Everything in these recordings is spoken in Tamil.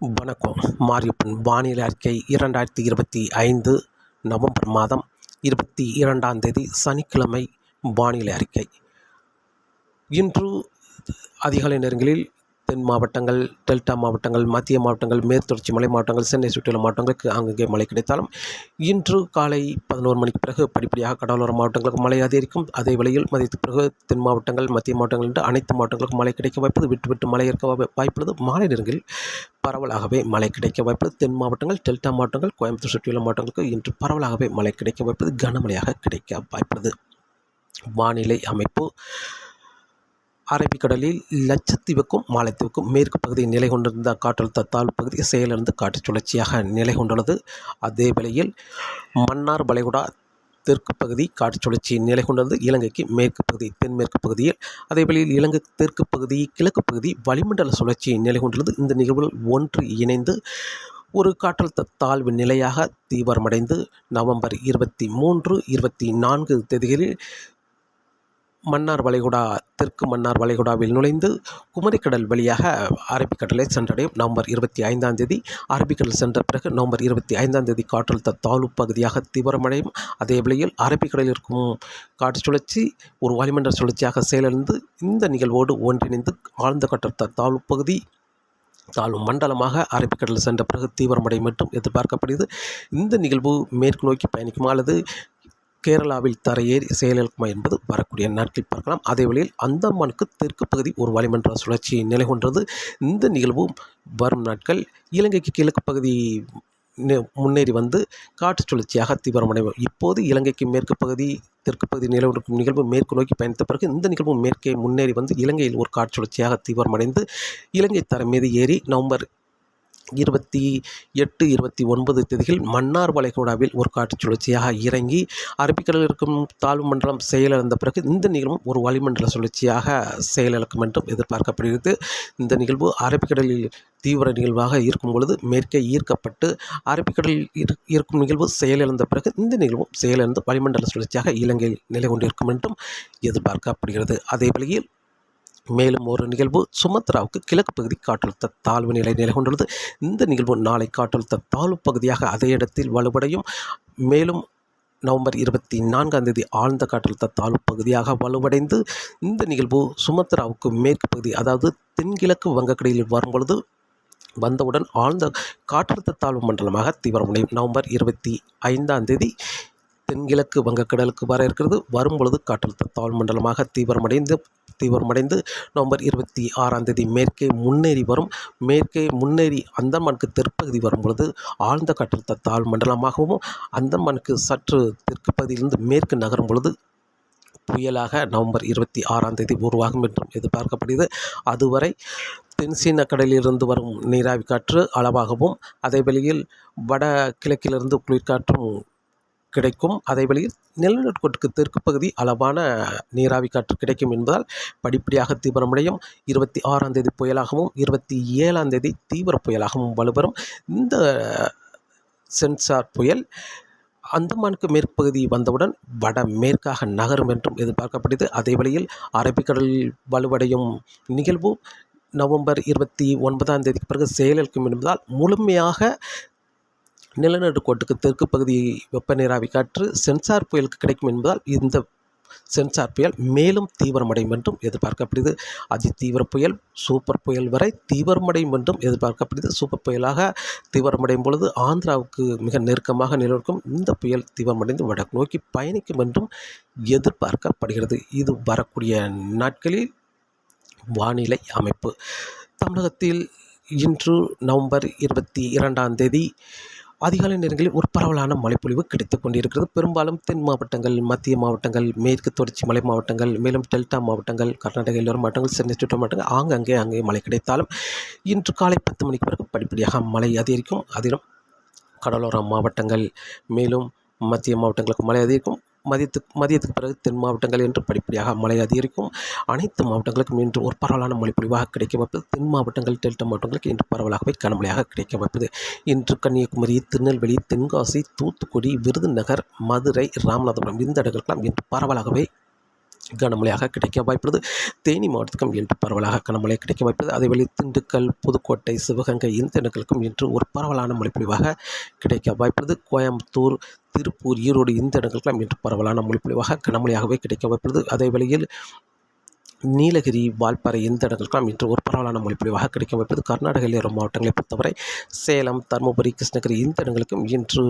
வணக்கம். மாரியப்பன் வானிலை அறிக்கை இரண்டாயிரத்தி இருபத்தி ஐந்து நவம்பர் மாதம் இருபத்தி இரண்டாம் தேதி சனிக்கிழமை வானிலை அறிக்கை. இன்று அதிகாலை நேரங்களில் தென் மாவட்டங்கள் டெல்டா மாவட்டங்கள் மத்திய மாவட்டங்கள் மேற்கு தொடர்ச்சி மலை மாவட்டங்கள் சென்னை சுற்றியுள்ள மாவட்டங்களுக்கு அங்கங்கே மழை கிடைத்தாலும் இன்று காலை பதினோரு மணிக்கு பிறகு படிப்படியாக கடலோர மாவட்டங்களுக்கு மழை அதிகரிக்கும். அதே வேளையில் மதியத்துக்கு பிறகு தென் மாவட்டங்கள் மத்திய மாவட்டங்கள் என்று அனைத்து மாவட்டங்களுக்கும் மழை கிடைக்க வாய்ப்பது விட்டு விட்டு மழை இருக்க வாய்ப்புள்ளது. மாலை நேரங்களில் பரவலாகவே மழை கிடைக்க வாய்ப்பு தென் மாவட்டங்கள் டெல்டா மாவட்டங்கள் கோயம்புத்தூர் சுற்றியுள்ள மாவட்டங்களுக்கு இன்று பரவலாகவே மழை கிடைக்க வாய்ப்பது கனமழையாக கிடைக்க வாய்ப்புள்ளது. வானிலை அமைப்பு அரபிக்கடலில் லட்சத்தீவுக்கும் மாலைத்தீவுக்கும் மேற்கு பகுதியில் நிலை கொண்டிருந்த காற்றழுத்த தாழ்வு பகுதி செயலிழந்து காற்று சுழற்சியாக நிலை கொண்டுள்ளது. அதே வேளையில் மன்னார் வளைகுடா தெற்கு பகுதி காற்று சுழற்சி நிலை கொண்டது இலங்கைக்கு மேற்கு பகுதி தென்மேற்கு பகுதியில். அதே வேளையில் இலங்கை தெற்கு பகுதி கிழக்கு பகுதி வளிமண்டல சுழற்சி நிலை கொண்டுள்ளது. இந்த நிகழ்வுகள் ஒன்று இணைந்து ஒரு காற்றழுத்த தாழ்வு நிலையாக தீவிரமடைந்து நவம்பர் இருபத்தி மூன்று இருபத்தி நான்கு தேதிகளில் மன்னார் வளைகுடா தெற்கு மன்னார் வளைகுடாவில் நுழைந்து குமரிக்கடல் வழியாக அரபிக்கடலை சென்றடையும். நவம்பர் இருபத்தி ஐந்தாம் தேதி அரபிக்கடல் சென்ற பிறகு நவம்பர் இருபத்தி ஐந்தாம் தேதி காற்றழுத்த தாழ்வு பகுதியாக தீவிரமடையும். அதே வேளையில் அரபிக்கடலில் இருக்கும் காற்று சுழற்சி ஒரு வளிமண்டல சுழற்சியாக செயலிழந்து இந்த நிகழ்வோடு ஒன்றிணைந்து ஆழ்ந்த காற்றழுத்த தாழ்வு பகுதி தாழ்வு மண்டலமாக அரபிக்கடல் சென்ற பிறகு தீவிரமடையும் என்றும் எதிர்பார்க்கப்படுகிறது. இந்த நிகழ்வு மேற்கு நோக்கி பயணிக்குமா அல்லது கேரளாவில் தரையேறி செயலிழக்குமா என்பது வரக்கூடிய நாட்களில் பார்க்கலாம். அதே வழியில் அந்தமானுக்கு தெற்கு பகுதி ஒரு வளிமன்ற சுழற்சி நிலை கொண்டது. இந்த நிகழ்வும் வரும் நாட்கள். இலங்கைக்கு கிழக்கு பகுதி முன்னேறி வந்து காற்று சுழற்சியாக தீவிரமடையும் இப்போது இலங்கைக்கு மேற்கு பகுதி தெற்கு பகுதி நிலவரம் நிகழ்வு மேற்கு நோக்கி பயணித்த பிறகு இந்த நிகழ்வு மேற்கே முன்னேறி வந்து இலங்கையில் ஒரு காற்று சுழற்சியாக தீவிரமடைந்து இலங்கை தரம் மீது ஏறி நவம்பர் இருபத்தி எட்டு இருபத்தி ஒன்பது தேதிகள் மன்னார் வளைகுடாவில் ஒரு காற்று சுழற்சியாக இறங்கி அரபிக்கடலில் இருக்கும் தாழ்வு மண்டலம் செயலிழந்த பிறகு இந்த நிகழ்வும் ஒரு வளிமண்டல சுழற்சியாக செயலிழக்கும் என்றும் எதிர்பார்க்கப்படுகிறது. இந்த நிகழ்வு அரபிக்கடலில் தீவிர நிகழ்வாக இருக்கும் பொழுது மேற்கே ஈர்க்கப்பட்டு அரபிக்கடலில் இருக்கும் நிகழ்வு செயலிழந்த பிறகு இந்த நிகழ்வும் செயலிழந்து வளிமண்டல சுழற்சியாக இலங்கையில் நிலை கொண்டிருக்கும் என்றும் எதிர்பார்க்கப்படுகிறது. அதே வழியில் மேலும் ஒரு நிகழ்வு சுமத்ராவுக்கு கிழக்கு பகுதி காற்றழுத்த தாழ்வு நிலை நிலை கொண்டுள்ளது இந்த நிகழ்வு நாளை காற்றழுத்த தாழ்வு பகுதியாக அதே இடத்தில் வலுவடையும். மேலும் நவம்பர் இருபத்தி நான்காம் தேதி ஆழ்ந்த காற்றழுத்த தாழ்வு பகுதியாக வலுவடைந்து இந்த நிகழ்வு சுமத்ராவுக்கு மேற்கு பகுதி அதாவது தென்கிழக்கு வங்கக்கடையில் வரும்பொழுது வந்தவுடன் ஆழ்ந்த காற்றழுத்த தாழ்வு மண்டலமாக தீவிரமடையும். நவம்பர் இருபத்தி ஐந்தாம் தேதி தென்கிழக்கு வங்கக்கடலுக்கு வர இருக்கிறது. வரும்பொழுது காற்றழுத்த தாழ்வு மண்டலமாக தீவிரமடைந்து தீவிரமடைந்து நவம்பர் இருபத்தி ஆறாம் தேதி மேற்கே முன்னேறி வரும். மேற்கே முன்னேறி அந்தமானுக்கு தெற்பகுதி வரும்பொழுது ஆழ்ந்த காற்றழுத்த தாழ் மண்டலமாகவும் அந்தமானுக்கு சற்று தெற்கு பகுதியிலிருந்து மேற்கு நகரும் பொழுது புயலாக நவம்பர் இருபத்தி ஆறாம் தேதி உருவாகும் என்றும் எதிர்பார்க்கப்படுகிறது. அதுவரை தென்சீன கடலிலிருந்து வரும் நீராவி காற்று அளவாகவும் அதே வேளையில் வட கிழக்கிலிருந்து குளிர்காற்றும் கிடைக்கும். அதே வழியில் நிலநடுக்கோட்டுக்கு தெற்கு பகுதி அளவான நீராவி காற்று கிடைக்கும் என்பதால் படிப்படியாக தீவிரமடையும். இருபத்தி ஆறாம் தேதி புயலாகவும் இருபத்தி ஏழாம் தேதி தீவிர புயலாகவும் வலுவரும் இந்த சென்சார் புயல் அந்தமானுக்கு மேற்கு பகுதி வந்தவுடன் வட மேற்காக நகரும் என்றும் எதிர்பார்க்கப்படுகிறது. அதே வழியில் அரபிக்கடலில் வலுவடையும் நிகழ்வு நவம்பர் இருபத்தி ஒன்பதாம் தேதிக்கு பிறகு செயலிழக்கும் என்பதால் முழுமையாக நிலநடுக்கோட்டுக்கு தெற்கு பகுதி வெப்ப நீராவி காற்று சென்சார் புயலுக்கு கிடைக்கும் என்பதால் இந்த சென்சார் புயல் மேலும் தீவிரமடையும் என்றும் எதிர்பார்க்கப்படுது. அதி தீவிர புயல் சூப்பர் புயல் வரை தீவிரமடையும் என்றும் எதிர்பார்க்கப்படுது. சூப்பர் புயலாக தீவிரமடையும் பொழுது ஆந்திராவுக்கு மிக நெருக்கமாக நிலவிருக்கும் இந்த புயல் தீவிரமடைந்து வடக்கு நோக்கி பயணிக்கும் என்றும் எதிர்பார்க்கப்படுகிறது. இது வரக்கூடிய நாட்களில் வானிலை அமைப்பு. தமிழகத்தில் இன்று நவம்பர் இருபத்தி இரண்டாம் தேதி அதிகாலை நேரங்களில் ஒரு பரவலான மழைப்பொழிவு கிடைத்துக் கொண்டிருக்கிறது. பெரும்பாலும் தென் மாவட்டங்கள் மத்திய மாவட்டங்கள் மேற்கு தொடர்ச்சி மலை மாவட்டங்கள் மேலும் டெல்டா மாவட்டங்கள் கர்நாடக எல்லோரும் மாவட்டங்கள் சென்னை சுற்று மாவட்டங்கள் ஆங்கே அங்கே மழை கிடைத்தாலும் இன்று காலை பத்து மணிக்கு பிறகு படிப்படியாக மழை அதிகரிக்கும். அதிலும் கடலோர மாவட்டங்கள் மேலும் மத்திய மாவட்டங்களுக்கு மழை அதிகரிக்கும். மதியத்துக்கு மதியத்துக்கு பிறகு தென் மாவட்டங்கள் என்று படிப்படியாக மழை அதிகரிக்கும். அனைத்து மாவட்டங்களுக்கும் இன்று ஒரு பரவலான மழைப்பொழிவாக கிடைக்க வாய்ப்பது தென் மாவட்டங்கள் டெல்டா மாவட்டங்களுக்கு இன்று பரவலாகவே கனமழையாக கிடைக்க வாய்ப்பது. இன்று கன்னியாகுமரி திருநெல்வேலி தென்காசி தூத்துக்குடி விருதுநகர் மதுரை ராமநாதபுரம் இந்த இடங்களுக்கெல்லாம் இன்று பரவலாகவே கனமழையாக கிடைக்க வாய்ப்புள்ளது. தேனி மாவட்டத்துக்கும் இன்று பரவலாக கனமழை கிடைக்க வாய்ப்புள்ளது. அதேவேளை திண்டுக்கல் புதுக்கோட்டை சிவகங்கை இந்த இடங்களுக்கும் இன்று ஒரு பரவலான மழைப்பொழிவாக கிடைக்க வாய்ப்புள்ளது. கோயம்புத்தூர் திருப்பூர் ஈரோடு இந்த இடங்களுக்கெல்லாம் இன்று பரவலான மொழிப்பொழிவாக கனமழையாகவே கிடைக்க வாய்ப்புள்ளது. அதே வேளையில் நீலகிரி வால்பாறை இந்த இடங்களுக்கெல்லாம் இன்று ஒரு பரவலான மொழிப்பொழிவாக கிடைக்க வைப்பது கர்நாடக எல்லையோர மாவட்டங்களை பொறுத்தவரை சேலம் தருமபுரி கிருஷ்ணகிரி இந்த இடங்களுக்கும் இன்று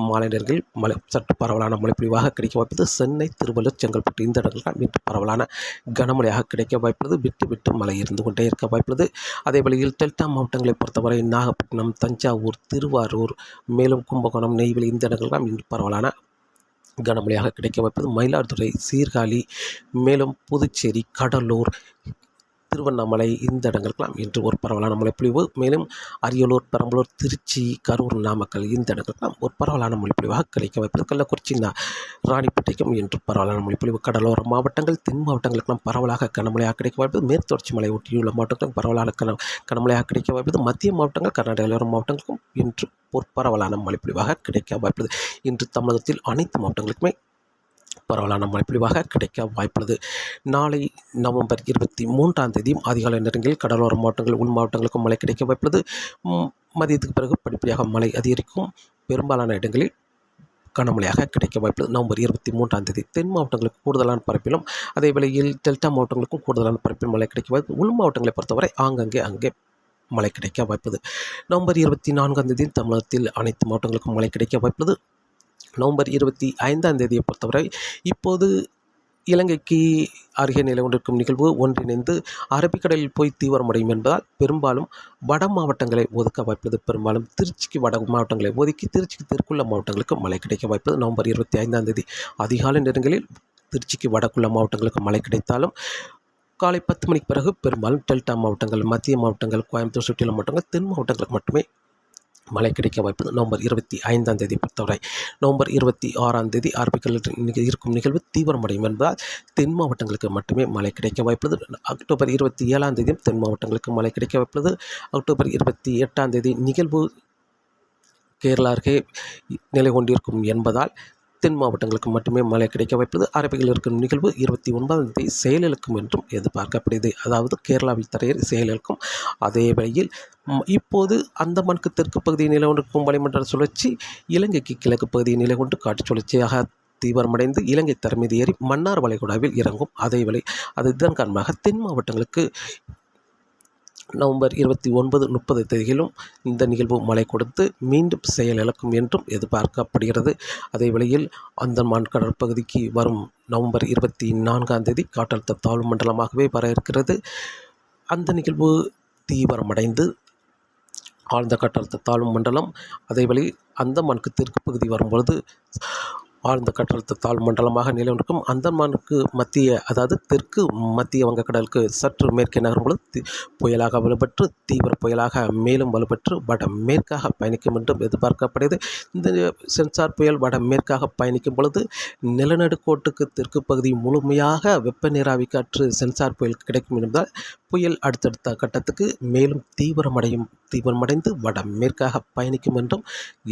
மாலை நேரங்களில் சற்று பரவலான மொழிப்பொழிவாக கிடைக்க வாய்ப்பது சென்னை திருவள்ளூர் செங்கல்பட்டு இந்த இடங்களுக்கெல்லாம் இன்று பரவலான கனமழையாக கிடைக்க வாய்ப்புள்ளது விட்டு விட்டு மழை இருந்து கொண்டே இருக்க வாய்ப்புள்ளது அதே வழியில் டெல்டா மாவட்டங்களை பொறுத்தவரை நாகப்பட்டினம் தஞ்சாவூர் திருவாரூர் மேலும் கும்பகோணம் நெய்வேலி இந்த இடங்கள்லாம் இன்று பரவலான கனமழையாக கிடைக்க வைப்பது மயிலாடுதுறை சீர்காழி மேலும் புதுச்சேரி கடலூர் திருவண்ணாமலை இந்த இடங்களுக்கெல்லாம் இன்று ஒரு பரவலான மழைப்பொழிவு. மேலும் அரியலூர் பெரம்பலூர் திருச்சி கரூர் நாமக்கல் இந்த இடங்களுக்கெல்லாம் ஒரு பரவலான மொழிப்பொழிவாக கிடைக்க வைப்பது கள்ளக்குறிச்சி ராணிப்பேட்டைக்கும் இன்று பரவலான மொழிப்பொழிவு. கடலோர மாவட்டங்கள் தென் மாவட்டங்களுக்கெல்லாம் பரவலாக கனமழையாக கிடைக்க வாய்ப்பது மேற்தொடர்ச்சி மலை ஒட்டியுள்ள மாவட்டங்களும் பரவலான கன கனமழையாக கிடைக்க வாய்ப்பது மத்திய மாவட்டங்கள் கர்நாடக மாவட்டங்களுக்கும் இன்று ஒரு பரவலான மழைப்பொழிவாக கிடைக்க வாய்ப்புள்ளது இன்று தமிழகத்தில் அனைத்து மாவட்டங்களுக்குமே பரவலான மழைப்பொழிவாக கிடைக்க வாய்ப்புள்ளது. நாளை நவம்பர் இருபத்தி மூன்றாம் தேதியும் அதிகாலை நேரங்களில் கடலோர மாவட்டங்கள் உள் மாவட்டங்களுக்கும் மழை கிடைக்க வாய்ப்புள்ளது. மதியத்துக்கு பிறகு படிப்படியாக மழை அதிகரிக்கும். பெரும்பாலான இடங்களில் கனமழையாக கிடைக்க வாய்ப்புள்ளது. நவம்பர் இருபத்தி மூன்றாம் தேதி தென் மாவட்டங்களுக்கு கூடுதலான பரப்பிலும் அதே வேளையில் டெல்டா மாவட்டங்களுக்கும் கூடுதலான பரப்பில் மழை கிடைக்க வாய்ப்பு உள் மாவட்டங்களை பொறுத்தவரை ஆங்கங்கே அங்கே மழை கிடைக்க வாய்ப்புது நவம்பர் இருபத்தி நான்காம் தேதி தமிழகத்தில் அனைத்து மாவட்டங்களுக்கும் மழை கிடைக்க வாய்ப்புள்ளது. நவம்பர் இருபத்தி ஐந்தாம் தேதியை பொறுத்தவரை இப்போது இலங்கைக்கு அருகே நிலை கொண்டிருக்கும் நிகழ்வு ஒன்றிணைந்து அரபிக்கடலில் போய் தீவிரமடையும் என்பதால் பெரும்பாலும் வட மாவட்டங்களை ஒதுக்க வாய்ப்பது பெரும்பாலும் திருச்சிக்கு வட மாவட்டங்களை ஒதுக்கி திருச்சிக்கு தெற்குள்ள மாவட்டங்களுக்கு மழை கிடைக்க வாய்ப்பது நவம்பர் இருபத்தி ஐந்தாம் தேதி. அதிகாலை நேரங்களில் திருச்சிக்கு வடக்குள்ள மாவட்டங்களுக்கு மழை கிடைத்தாலும் காலை பத்து மணிக்கு பிறகு பெரும்பாலும் டெல்டா மாவட்டங்கள் மத்திய மாவட்டங்கள் கோயம்புத்தூர் சுற்றியுள்ள மாவட்டங்கள் தென் மாவட்டங்களுக்கு மட்டுமே மழை கிடைக்க வாய்ப்பு நவம்பர் இருபத்தி ஐந்தாம் தேதி பொறுத்தவரை நவம்பர் இருபத்தி ஆறாம் தேதி அரபிக்கடலில் இருக்கும் நிகழ்வு தீவிரமடையும் என்பதால் தென் மாவட்டங்களுக்கு மட்டுமே மழை கிடைக்க வாய்ப்புள்ளது அக்டோபர் இருபத்தி ஏழாம் தேதியும் தென் மாவட்டங்களுக்கு மழை கிடைக்க வாய்ப்புள்ளது அக்டோபர் இருபத்தி எட்டாம் தேதி நிகழ்வு கேரளா அருகே நிலை கொண்டிருக்கும் என்பதால் தென் மாவட்டங்களுக்கு மட்டுமே மழை கிடைக்க வைப்பது அரபியில் இருக்கும் நிகழ்வு இருபத்தி ஒன்பதாம் தேதி செயலிழக்கும் என்றும் எதிர்பார்க்கப்படுகிறது அதாவது கேரளாவில் தரையர் செயலிழக்கும். அதே வேளையில் இப்போது அந்தமானுக்கு தெற்கு பகுதியில் நிலை கொண்டிருக்கும் வளிமண்டல சுழற்சி இலங்கைக்கு கிழக்கு பகுதியில் நிலை கொண்டு காற்று சுழற்சியாக தீவிரமடைந்து இலங்கை தரமீது ஏறி மன்னார் வளைகுடாவில் இறங்கும். அதே வேளை அது இதன் காரணமாக தென் மாவட்டங்களுக்கு நவம்பர் இருபத்தி ஒன்பது முப்பது தேதியிலும் இந்த நிகழ்வு மழை கொடுத்து மீண்டும் செயலிழக்கும் என்றும் எதிர்பார்க்கப்படுகிறது. அதே வேளையில் அந்தமான் கடற்பகுதிக்கு வரும் நவம்பர் இருபத்தி நான்காம் தேதி காற்றழுத்த தாழ்வு மண்டலமாகவே வர இருக்கிறது அந்த நிகழ்வு தீவிரமடைந்து ஆழ்ந்த காற்றழுத்த தாழ்வு மண்டலம் அதேவேளை அந்தமானுக்கு தெற்கு பகுதி வரும்பொழுது ஆழ்ந்த காற்றழுத்த தாழ் மண்டலமாக நிலவிருக்கும். அந்தமானுக்கு மத்திய அதாவது தெற்கு மத்திய வங்கக்கடலுக்கு சற்று மேற்கே நகரும் பொழுது புயலாக வலுப்பெற்று தீவிர புயலாக மேலும் வலுப்பெற்று வட மேற்காக பயணிக்கும் என்றும் எதிர்பார்க்கப்படுகிறது. இந்த சென்சார் புயல் வட மேற்காக பயணிக்கும் பொழுது நிலநடுக்கோட்டுக்கு தெற்கு பகுதி முழுமையாக வெப்ப நீராவி காற்று சென்சார் புயல் கிடைக்கும் என்பதால் புயல் அடுத்தடுத்த கட்டத்துக்கு மேலும் தீவிரமடையும் தீவிரமடைந்து வட மேற்காக பயணிக்கும் என்றும்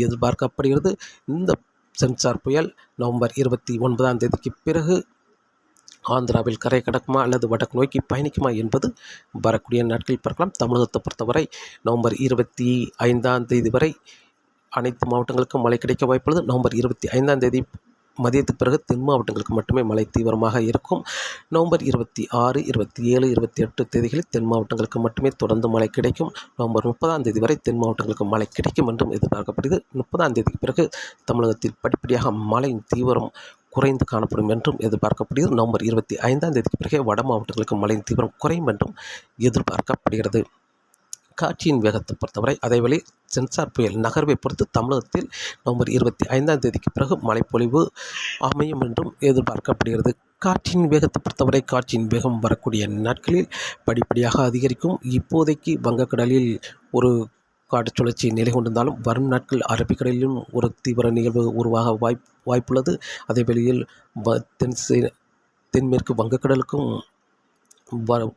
எதிர்பார்க்கப்படுகிறது. இந்த சென்சார் புயல் நவம்பர் இருபத்தி ஒன்பதாம் தேதிக்கு பிறகு ஆந்திராவில் கரை கடக்குமா அல்லது வடக்கு நோக்கி பயணிக்குமா என்பது வரக்கூடிய நாட்களில் பார்க்கலாம். தமிழகத்தை பொறுத்தவரை நவம்பர் இருபத்தி ஐந்தாம் தேதி வரை அனைத்து மாவட்டங்களுக்கும் மழை கிடைக்க வாய்ப்புள்ளது. நவம்பர் இருபத்தி ஐந்தாம் தேதி மதியத்துக்கு பிறகு தென் மாவட்டங்களுக்கு மட்டுமே மழை தீவிரமாக இருக்கும். நவம்பர் இருபத்தி ஆறு இருபத்தி ஏழு இருபத்தி எட்டு தேதிகளில் தென் மாவட்டங்களுக்கு மட்டுமே தொடர்ந்து மழை கிடைக்கும். நவம்பர் முப்பதாம் தேதி வரை தென் மாவட்டங்களுக்கு மழை கிடைக்கும் என்றும் எதிர்பார்க்கப்படுகிறது. முப்பதாம் தேதிக்கு பிறகு தமிழகத்தில் படிப்படியாக மழையின் தீவிரம் குறைந்து காணப்படும் என்றும் எதிர்பார்க்கப்படுகிறது. நவம்பர் இருபத்தி ஐந்தாம் தேதிக்கு பிறகு வட மாவட்டங்களுக்கு மழையின் தீவிரம் குறையும் என்றும் எதிர்பார்க்கப்படுகிறது. காற்றின் வேகத்தை பொறுத்தவரை அதேவேளை சென்சார் புயல் நகர்வை பொறுத்து தமிழகத்தில் நவம்பர் இருபத்தி ஐந்தாம் தேதிக்கு பிறகு மழைப்பொழிவு அமையும் என்றும் எதிர்பார்க்கப்படுகிறது. காற்றின் வேகத்தை பொறுத்தவரை காற்றின் வேகம் வரக்கூடிய நாட்களில் படிப்படியாக அதிகரிக்கும். இப்போதைக்கு வங்கக்கடலில் ஒரு காற்று சுழற்சி நிலை கொண்டிருந்தாலும் வரும் நாட்கள் அரபிக்கடலிலும் ஒரு தீவிர நிகழ்வு உருவாக வாய்ப் வாய்ப்புள்ளது. அதே வெளியில் வ- தென் தென்மேற்கு வங்கக்கடலுக்கும் வ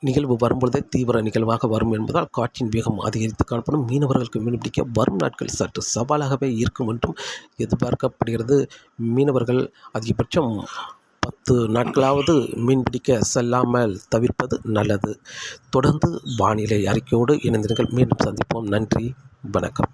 நிகழ்வு வரும்பொழுதே தீவிர நிகழ்வாக வரும் என்பதால் காற்றின் வேகம் அதிகரித்து காணப்படும். மீனவர்களுக்கு மீன்பிடிக்க வரும் நாட்கள் சற்று சவாலாகவே இருக்கும் என்றும் எதிர்பார்க்கப்படுகிறது. மீனவர்கள் அதிகபட்சம் பத்து நாட்களாவது மீன்பிடிக்க செல்லாமல் தவிர்ப்பது நல்லது. தொடர்ந்து வானிலை அறிக்கையோடு இணைந்திருங்கள். மீண்டும் சந்திப்போம். நன்றி. வணக்கம்.